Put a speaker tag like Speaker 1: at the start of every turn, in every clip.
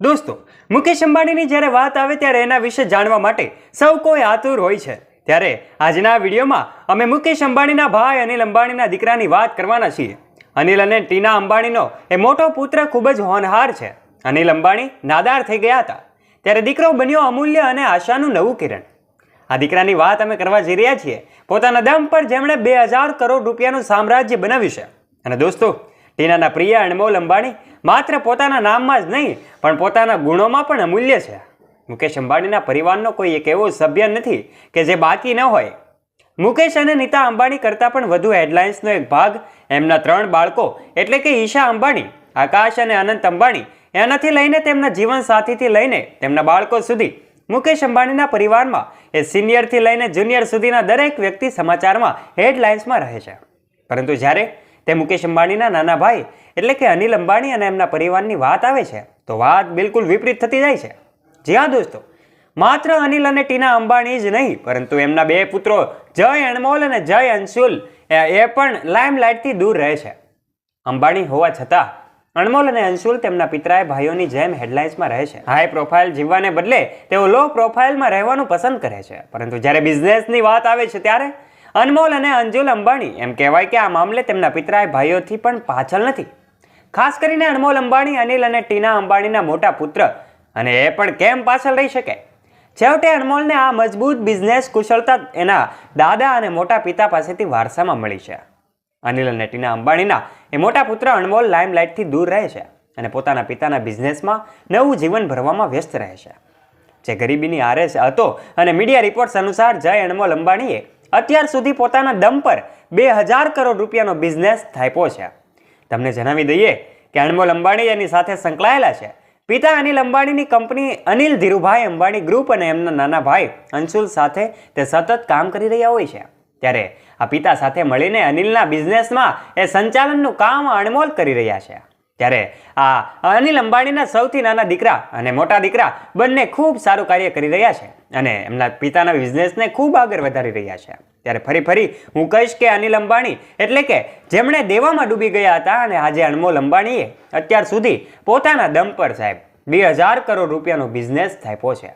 Speaker 1: દોસ્તો, મુકેશ અંબાણીની જ્યારે વાત આવે ત્યારે એના વિશે જાણવા માટે સૌ કોઈ આતુર હોય છે. ત્યારે આજના વિડીયોમાં અમે મુકેશ અંબાણીના ભાઈ અનિલ અંબાણીના દીકરાની વાત કરવાના છીએ. અનિલ અને ટીના અંબાણીનો એ મોટો પુત્ર ખૂબ જ હોનહાર છે. અનિલ અંબાણી નાદાર થઈ ગયા હતા. ત્યારે દીકરો બન્યો અમૂલ્ય અને આશાનું નવું કિરણ. આ દીકરાની વાત અમે કરવા જઈ રહ્યા છીએ. પોતાના દમ પર જેમણે બે હજાર કરોડ રૂપિયાનું સામ્રાજ્ય બનાવ્યું છે. અને દોસ્તો, ટીનાના પ્રિય અણમોલ અંબાણી માત્ર પોતાના નામમાં જ નહીં, પણ પોતાના ગુણોમાં પણ અમૂલ્ય છે. મુકેશ અંબાણીના પરિવારનો કોઈ એક એવો સભ્ય નથી કે જે બાકી ન હોય. મુકેશ અને નીતા અંબાણી કરતાં પણ વધુ હેડલાઇન્સનો એક ભાગ એમના ત્રણ બાળકો, એટલે કે ઈશા અંબાણી, આકાશ અને અનંત અંબાણી, એનાથી લઈને તેમના જીવનસાથીથી લઈને તેમના બાળકો સુધી. મુકેશ અંબાણીના પરિવારમાં એ સિનિયરથી લઈને જુનિયર સુધીના દરેક વ્યક્તિ સમાચારમાં હેડલાઇન્સમાં રહે છે. પરંતુ જ્યારે તે મુકેશ અંબાણીના નાના ભાઈ એટલે કે અનિલ અંબાણી અને એમના પરિવારની વાત આવે છે, તો વાત બિલકુલ વિપરીત થતી જાય છે. જી હા દોસ્તો, માત્ર અનિલ અને ટીના અંબાણી જ નહીં, પરંતુ એમના બે પુત્રો જય અણમોલ અને જય અંશુલ, એ પણ લાઇમલાઇટથી દૂર રહે છે. અંબાણી હોવા છતાં, અણમોલ અને અંશુલ તેમના પિતરાએ ભાઈઓની જેમ હેડલાઇન્સમાં રહે છે. હાઈ પ્રોફાઇલ જીવવાને બદલે તેઓ લો પ્રોફાઇલમાં રહેવાનું પસંદ કરે છે, પરંતુ જ્યારે બિઝનેસની વાત આવે છે ત્યારે અનમોલ અને અંજુલ અંબાણી એમ કહેવાય કે આ મામલે તેમના પિતરાય ભાઈઓથી પણ પાછળ નથી. ખાસ કરીને અનમોલ અંબાણી, અનિલ અને ટીના અંબાણીના મોટા પુત્ર. અને એ પણ કેમ પાછળ રહી શકે? છેવટે અનમોલને આ મજબૂત બિઝનેસ કુશળતા એના દાદા અને મોટા પિતા પાસેથી વારસામાં મળી છે. અનિલ અને ટીના અંબાણીના એ મોટા પુત્ર અનમોલ લાઇમલાઇટથી દૂર રહે છે અને પોતાના પિતાના બિઝનેસમાં નવું જીવન ભરવામાં વ્યસ્ત રહે છે. જે ગરીબીની આરે હતો અને મીડિયા રિપોર્ટ્સ અનુસાર જય અનમોલ અંબાણીએ અત્યાર સુધી પોતાના દમ પર બે હજાર કરોડ રૂપિયાનો બિઝનેસ થાપ્યો છે. તમને જણાવી દઈએ કે અણમોલ અંબાણી એની સાથે સંકળાયેલા છે. પિતા અનિલ અંબાણીની કંપની અનિલ ધીરુભાઈ અંબાણી ગ્રુપ અને એમના નાના ભાઈ અંશુલ સાથે તે સતત કામ કરી રહ્યા હોય છે. ત્યારે આ પિતા સાથે મળીને અનિલના બિઝનેસમાં એ સંચાલનનું કામ અણમોલ કરી રહ્યા છે. ત્યારે આ અનિલ અંબાણીના સૌથી નાના દીકરા અને મોટા દીકરા બંને ખૂબ સારું કાર્ય કરી રહ્યા છે અને એમના પિતાના બિઝનેસને ખૂબ આગળ વધારી રહ્યા છે. ત્યારે ફરી ફરી હું કહીશ કે અનિલ અંબાણી એટલે કે જેમણે દેવામાં ડૂબી ગયા હતા અને આજે અણમોલ અંબાણીએ અત્યાર સુધી પોતાના દમ પર સાહેબ બે હજાર કરોડ રૂપિયાનો બિઝનેસ થાપ્યો છે.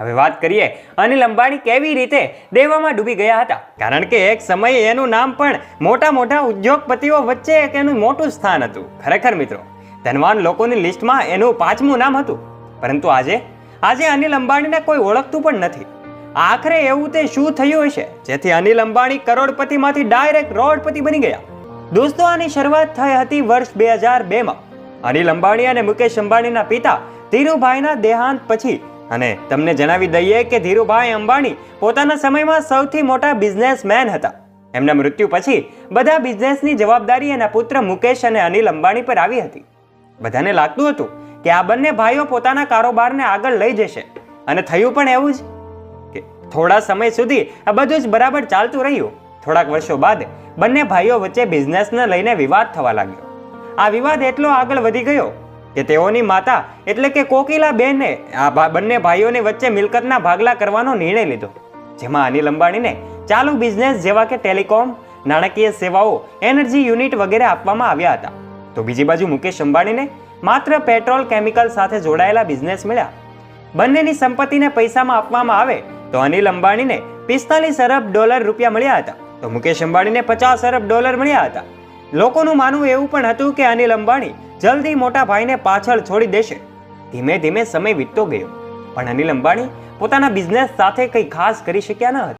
Speaker 1: હવે વાત કરીએ અનિલ અંબાણી કેવી રીતે દેવામાં ડૂબી ગયા હતા? કારણ કે એક સમયે એનું નામ પણ મોટા મોટા ઉદ્યોગપતિઓ વચ્ચે એક એનું મોટું સ્થાન હતું. ખરેખર મિત્રો, ધનવાન લોકોની લિસ્ટમાં એનું પાંચમું નામ હતું. પરંતુ આજે આજે અનિલ અંબાણીને કોઈ ઓળખતું પણ નથી. આખરે એવું તે શું થયું હશે? જેથી અનિલ અંબાણી કરોડપતિમાંથી ડાયરેક્ટ રોડપતિ બની ગયા. દોસ્તો, આની શરૂઆત થઈ હતી વર્ષ બે હજાર બેમાં. અનિલ અંબાણી અને મુકેશ અંબાણીના પિતા ધીરુભાઈના દેહાંત પછી અને તમને જણાવી દઈએ કે ધીરુભાઈ અંબાણી પોતાના સમયમાં સૌથી મોટા બિઝનેસમેન હતા. એમના મૃત્યુ પછી બધા બિઝનેસની જવાબદારી એના પુત્ર મુકેશ અને અનિલ અંબાણી પર આવી હતી. બધાને લાગતું હતું કે આ બંને ભાઈઓ પોતાના કારોબારને આગળ લઈ જશે. અને થયું પણ એવું જ કે થોડા સમય સુધી આ બધું જ બરાબર ચાલતું રહ્યું. થોડાક વર્ષો બાદ બંને ભાઈઓ વચ્ચે બિઝનેસને લઈને વિવાદ થવા લાગ્યો. આ વિવાદ એટલો આગળ વધી ગયો કે તેઓની માતા એટલે કે કોકિલા બેને આ બંને ભાઈઓની વચ્ચે મિલકતના ભાગલા કરવાનો નિર્ણય લીધો. જેમાં અનિલ અંબાણીને ચાલુ બિઝનેસ જેવા કે ટેલિકોમ, નાણાકીય સેવાઓ, એનર્જી યુનિટ વગેરે આપવામાં આવ્યા હતા. તો બીજી બાજુ મુકેશ અંબાણીને માત્ર પેટ્રોલ, કેમિકલ સાથે જોડાયેલા બિઝનેસ મળ્યા. બંનેની સંપત્તિને પૈસામાં આપવામાં આવે તો અનિલ અંબાણીને પિસ્તાલીસ અરબ ડોલર રૂપિયા મળ્યા હતા. તો મુકેશ અંબાણીને પચાસ અરબ ડોલર મળ્યા હતા. લોકોનું માનવું એવું પણ હતું કે અનિલ અંબાણી જલ્દી મોટા ભાઈને પાછળ છોડી દેશે. ધીમે ધીમે સમય વીતતો ગયો. પણ અનિલ અંબાણી પોતાના બિઝનેસ સાથે કંઈ ખાસ કરી શક્યા ન હતા.